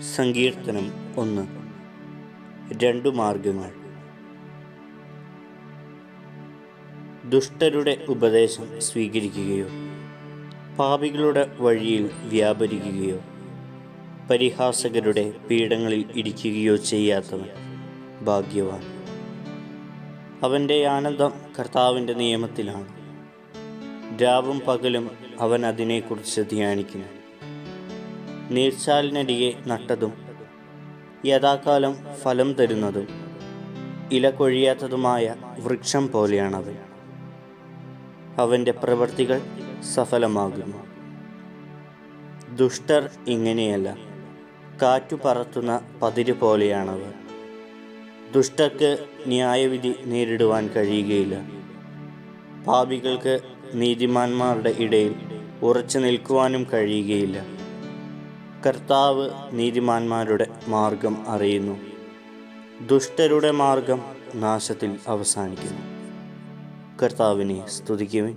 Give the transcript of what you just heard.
സങ്കീർത്തനം ഒന്ന്. രണ്ടു മാർഗങ്ങൾ ദുഷ്ടരുടെ ഉപദേശം സ്വീകരിക്കുകയോ പാപികളുടെ വഴിയിൽ വ്യാപരിക്കുകയോ പരിഹാസകരുടെ പീഠങ്ങളിൽ ഇരിക്കുകയോ ചെയ്യാത്തവൻ ഭാഗ്യവാൻ. അവന്റെ ആനന്ദം കർത്താവിന്റെ നിയമത്തിലാണ്. രാവും പകലും അവൻ അതിനെക്കുറിച്ച് ധ്യാനിക്കുന്നു. നീർച്ചാലിനടിയെ നട്ടതും യഥാകാലം ഫലം തരുന്നതും ഇല കൊഴിയാത്തതുമായ വൃക്ഷം പോലെയാണവൻ. അവന്റെ പ്രവൃത്തികൾ സഫലമാകുന്നു. ദുഷ്ടർ ഇങ്ങനെയല്ല കാറ്റു പറത്തുന്ന പതിര് പോലെയാണവർ. ദുഷ്ടർക്ക് ന്യായവിധി നേരിടുവാൻ കഴിയുകയില്ല. പാപികൾക്ക് നീതിമാന്മാരുടെ ഇടയിൽ ഉറച്ചു നിൽക്കുവാനും കഴിയുകയില്ല. കർത്താവ് നീതിമാന്മാരുടെ മാർഗം അറിയുന്നു. ദുഷ്ടരുടെ മാർഗം നാശത്തിൽ അവസാനിക്കുന്നു. കർത്താവിനെ സ്തുതിക്കുവിൻ.